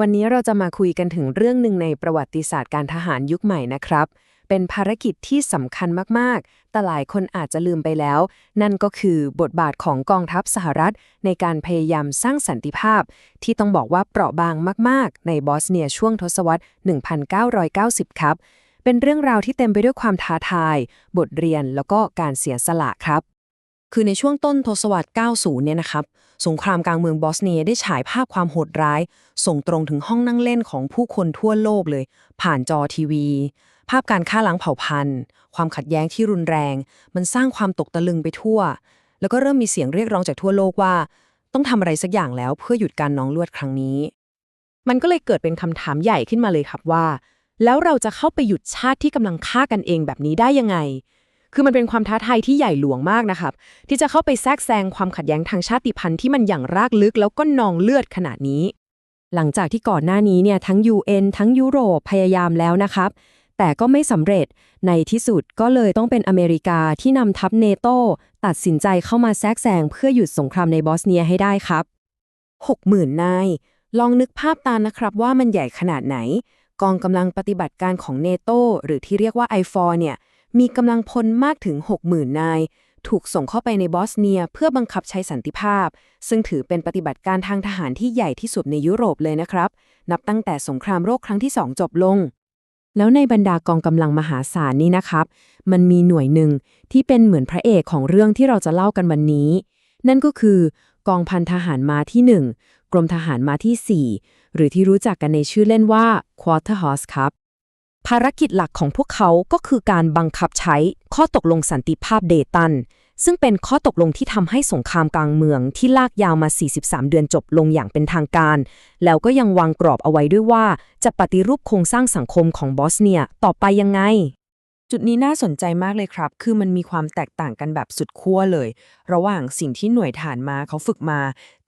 วันนี้เราจะมาคุยกันถึงเรื่องหนึ่งในประวัติศาสตร์การทหารยุคใหม่นะครับ เป็นภารกิจที่สำคัญมาก ๆ แต่หลายคนอาจจะลืมไปแล้ว นั่นก็คือบทบาทของกองทัพสหรัฐ ในการพยายามสร้างสันติภาพ ที่ต้องบอกว่าเปราะบางมาก ๆ ในบอสเนียช่วงทศวรรษ 1990 ครับ เป็นเรื่องราวที่เต็มไปด้วยความท้าทาย บทเรียนแล้วก็การเสียสละครับ คือในช่วงต้นทศวรรษ 90 เนี่ยนะครับ สงครามกลางเมืองบอสเนียได้ฉายภาพความโหดร้าย ส่งตรงถึงห้องนั่งเล่นของผู้คนทั่วโลกเลย ผ่านจอทีวี ภาพการฆ่าล้างเผ่าพันธุ์ ความขัดแย้งที่รุนแรง มันสร้างความตกตะลึงไปทั่ว แล้วก็เริ่มมีเสียงเรียกร้องจากทั่วโลกว่า ต้องทำอะไรสักอย่างแล้วเพื่อหยุดการน้องเลือดครั้งนี้ มันก็เลยเกิดเป็นคำถามใหญ่ขึ้นมาเลยครับว่า แล้วเราจะเข้าไปหยุดชาติที่กำลังฆ่ากันเองแบบนี้ได้ยังไง คือมันเป็นความท้าทายที่ใหญ่หลวงมากนะครับที่จะเข้าไปแทรกแซงความขัดแย้งทางชาติพันธุ์ที่มันอย่างรากลึกแล้วก็นองเลือดขนาดนี้ หลังจากที่ก่อนหน้านี้เนี่ยทั้ง UN ทั้งยุโรปพยายามแล้วนะครับ แต่ก็ไม่สำเร็จในที่สุดก็เลยต้องเป็นอเมริกาที่นำทัพเนโตตัดสินใจเข้ามาแทรกแซงเพื่อหยุดสงครามในบอสเนียให้ได้ครับ60,000นายลองนึกภาพตามนะครับว่ามันใหญ่ขนาดไหน กองกำลังปฏิบัติการของเนโตหรือที่เรียกว่า I4 เนี่ย มีกำลังพลมากถึง 60,000 นาย ถูกส่งเข้าไปในบอสเนียเพื่อบังคับใช้สันติภาพ ซึ่งถือเป็นปฏิบัติการทางทหารที่ใหญ่ที่สุดในยุโรปเลยนะครับ นับตั้งแต่สงครามโลกครั้งที่ 2 จบลง แล้วในบรรดากองกำลังมหาศาลนี้นะครับ มันมีหน่วยหนึ่งที่เป็นเหมือนพระเอกของเรื่องที่เราจะเล่ากันวันนี้ นั่นก็คือกองพันทหารมาที่ 1 กรมทหารมาที่ 4 หรือที่รู้จักกันในชื่อเล่นว่า Quarter Horse ครับ ภารกิจหลักของพวกเขาก็คือการบังคับใช้ข้อตกลงสันติภาพเดตัน ซึ่งเป็นข้อตกลงที่ทำให้สงครามกลางเมืองที่ลากยาวมา 43 เดือนจบลงอย่างเป็นทางการ แล้วก็ยังวางกรอบเอาไว้ด้วยว่า จะปฏิรูปโครงสร้างสังคมของบอสเนียต่อไปยังไง จุดนี้น่าสนใจมากเลยครับ คือมันมีความแตกต่างกันแบบสุดขั้วเลย ระหว่างสิ่งที่หน่วยฐานมาเขาฝึกมา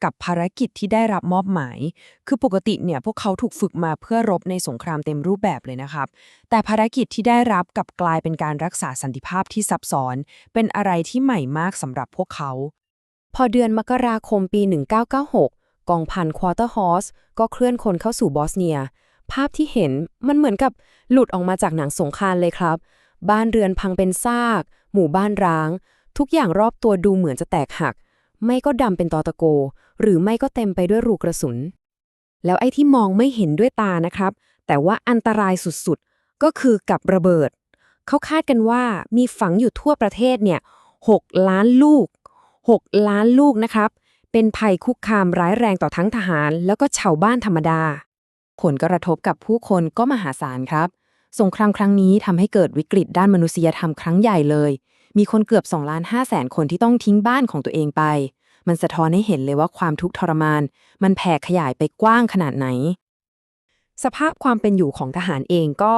กับภารกิจที่ได้รับมอบหมาย คือปกติเนี่ยพวกเขาถูกฝึกมาเพื่อรบในสงครามเต็มรูปแบบเลยนะครับ แต่ภารกิจที่ได้รับกลับกลายเป็นการรักษาสันติภาพที่ซับซ้อน เป็นอะไรที่ใหม่มากสำหรับพวกเขา พอเดือนมกราคมปี 1996 กองพันควอเตอร์ฮอสก็เคลื่อนคนเข้าสู่บอสเนีย ภาพที่เห็นมันเหมือนกับหลุดออกมาจากหนังสงครามเลยครับ บ้านเรือนพังเป็นซาก หมู่บ้านร้าง ทุกอย่างรอบตัวดูเหมือนจะแตกหัก ไม่ก็ดำเป็นตอตะโก หรือไม่ก็เต็มไปด้วยรูกระสุน แล้วไอ้ที่มองไม่เห็นด้วยตานะครับ แต่ว่าอันตรายสุดๆ ก็คือกับระเบิด เขาคาดกันว่ามีฝังอยู่ทั่วประเทศเนี่ย6ล้านลูก 6 ล้านลูกนะครับ เป็นภัยคุกคามร้ายแรงต่อทั้งทหาร แล้วก็ชาวบ้านธรรมดา ผลกระทบกับผู้คนก็มหาศาลครับ สงครามครั้งนี้ทำให้เกิดวิกฤตด้านมนุษยธรรมครั้งใหญ่เลย มีคนเกือบ2ล้าน5แสนคนที่ต้องทิ้งบ้านของตัวเองไป มันสะท้อนให้เห็นเลยว่าความทุกข์ทรมาน มันแผ่ขยายไปกว้างขนาดไหน สภาพความเป็นอยู่ของทหารเองก็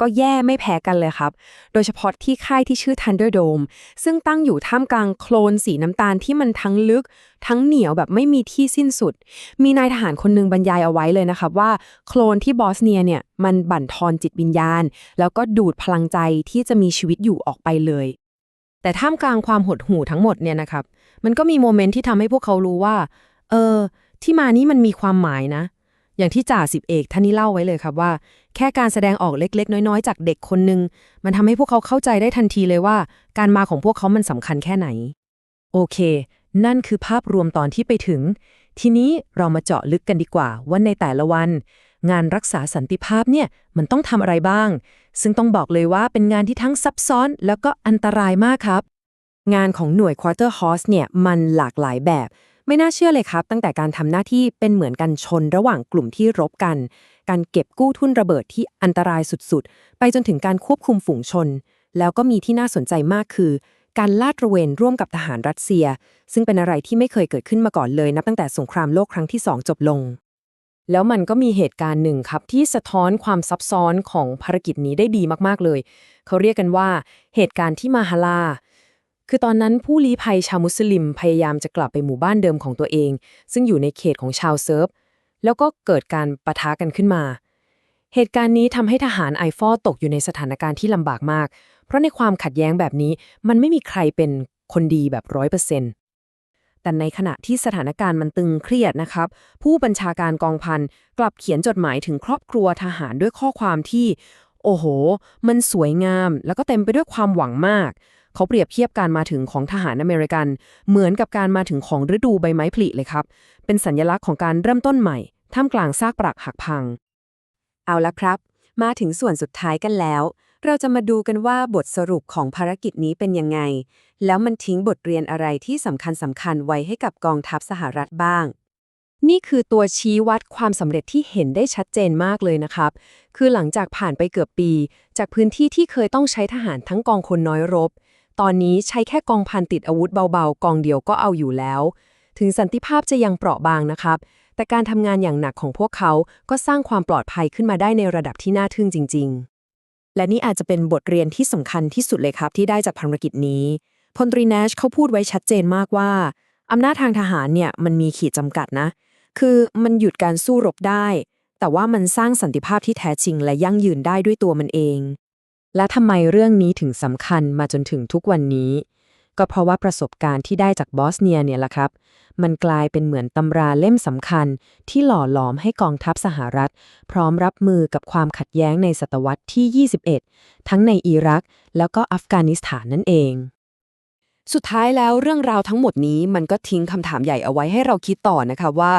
ก็แย่ไม่แพ้กันเลยครับ โดยเฉพาะที่ค่ายที่ชื่อ Thunderdome ซึ่งตั้งอยู่ท่ามกลางโคลนสีน้ำตาลที่มันทั้งลึก ทั้งเหนียวแบบไม่มีที่สิ้นสุด มีนายทหารคนหนึงบรรยายเอาไว้เลยนะครับว่าโคลนที่บอสเนียเนี่ยมันบั่นทอนจิตวิญญาณ แล้วก็ดูดพลังใจที่จะมีชีวิตอยู่ออกไปเลย แต่ท่ามกลางความหดหู่ทั้งหมดเนี่ยนะครับ มันก็มีโมเมนต์ที่ทำให้พวกเขารู้ว่า เออ ที่มานี้มันมีความหมายนะอย่างที่จ่าสิบเอกท่านนี้เล่าไว้เลยครับว่า แค่การแสดงออกเล็ก ๆ น้อยๆ จากเด็กคนหนึ่งมันทำให้พวกเขาเข้าใจได้ทันทีเลยว่า การมาของพวกเขามันสำคัญแค่ไหน โอเค นั่นคือภาพรวมตอนที่ไปถึง ทีนี้เรามาเจาะลึกกันดีกว่าว่าในแต่ละวัน งานรักษาสันติภาพเนี่ยมันต้องทำอะไรบ้าง ซึ่งต้องบอกเลยว่าเป็นงานที่ทั้งซับซ้อนแล้วก็อันตรายมากครับ งานของหน่วย Quarter Horse เนี่ยมันหลากหลายแบบ ไม่น่าเชื่อเลยครับ ตั้งแต่การทำหน้าที่เป็นเหมือนกันชนระหว่างกลุ่มที่รบกัน การเก็บกู้ทุนระเบิดที่อันตรายสุดๆ ไปจนถึงการควบคุมฝูงชน แล้วก็มีที่น่าสนใจมากคือ การลาดระเวนร่วมกับทหารรัสเซีย ซึ่งเป็นอะไรที่ไม่เคยเกิดขึ้นมาก่อนเลยนับตั้งแต่สงครามโลกครั้งที่2จบลง แล้วมันก็มีเหตุการณ์หนึ่งครับที่สะท้อนความซับซ้อนของภารกิจนี้ได้ดีมากๆเลย เขาเรียกกันว่า เหตุการณ์ที่มาฮาลา คือตอนนั้นผู้ลี้ภัยชาวมุสลิมพยายามจะกลับไปหมู่บ้านเดิมของตัวเอง ซึ่งอยู่ในเขตของชาวเซิร์ฟ แล้วก็เกิดการปะทะกันขึ้นมา เหตุการณ์นี้ทำให้ทหารไอฟอตกอยู่ในสถานการณ์ที่ลำบากมาก เพราะในความขัดแย้งแบบนี้มันไม่มีใครเป็นคนดีแบบร้อยเปอร์เซ็นต์แต่ในขณะที่สถานการณ์มันตึงเครียดนะครับ ผู้บัญชาการกองพันกลับเขียนจดหมายถึงครอบครัวทหารด้วยข้อความที่ โอ้โห มันสวยงาม แล้วก็เต็มไปด้วยความหวังมาก เขาเปรียบเทียบการมาถึงของทหารอเมริกัน เหมือนกับการมาถึงของฤดูใบไม้ผลิเลยครับ เป็นสัญลักษณ์ของการเริ่มต้นใหม่ ท่ามกลางซากปรักหักพัง เอาละครับ มาถึงส่วนสุดท้ายกันแล้ว เราจะมาดูกันว่าบทสรุปของภารกิจนี้เป็นยังไง แล้วมันทิ้งบทเรียนอะไรที่สำคัญสำคัญไว้ให้กับกองทัพสหรัฐบ้างนี่คือตัวชี้วัดความสำเร็จที่เห็นได้ชัดเจนมากเลยนะครับ คือหลังจากผ่านไปเกือบปี จากพื้นที่ที่เคยต้องใช้ทหารทั้งกองคนน้อยรบ ตอนนี้ใช้แค่กองพันติดอาวุธเบาๆ กองเดียวก็เอาอยู่แล้ว ถึงสันติภาพจะยังเปราะบางนะครับ แต่การทำงานอย่างหนักของพวกเขาก็สร้างความปลอดภัยขึ้นมาได้ในระดับที่น่าทึ่งจริง ๆ และนี่อาจจะเป็นบทเรียนที่สำคัญที่สุดเลยครับที่ได้จากภารกิจนี้พลตรีแนชเขาพูดไว้ชัดเจนมากว่าอำนาจทางทหารเนี่ยมันมีขีดจำกัดนะ คือมันหยุดการสู้รบได้ แต่ว่ามันสร้างสันติภาพที่แท้จริงและยั่งยืนได้ด้วยตัวมันเอง และทำไมเรื่องนี้ถึงสำคัญมาจนถึงทุกวันนี้ ก็เพราะว่าประสบการณ์ที่ได้จากบอสเนียเนี่ยแหละครับ มันกลายเป็นเหมือนตำราเล่มสำคัญ ที่หล่อหลอมให้กองทัพสหรัฐ พร้อมรับมือกับความขัดแย้งในศตวรรษที่ 21 ทั้งในอิรัก แล้วก็อัฟกานิสถานนั่นเอง สุดท้ายแล้วเรื่องราวทั้งหมดนี้มันก็ทิ้งคำถามใหญ่เอาไว้ให้เราคิดต่อนะคะว่า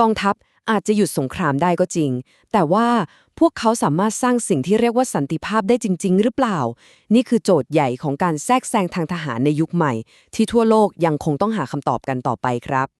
กองทัพ อาจจะหยุดสงครามได้ก็จริง แต่ว่าพวกเขาสามารถสร้างสิ่งที่เรียกว่าสันติภาพได้จริง ๆ หรือเปล่า นี่คือโจทย์ใหญ่ของการแทรกแซงทางทหารในยุคใหม่ ที่ทั่วโลกยังคงต้องหาคำตอบกันต่อไปครับ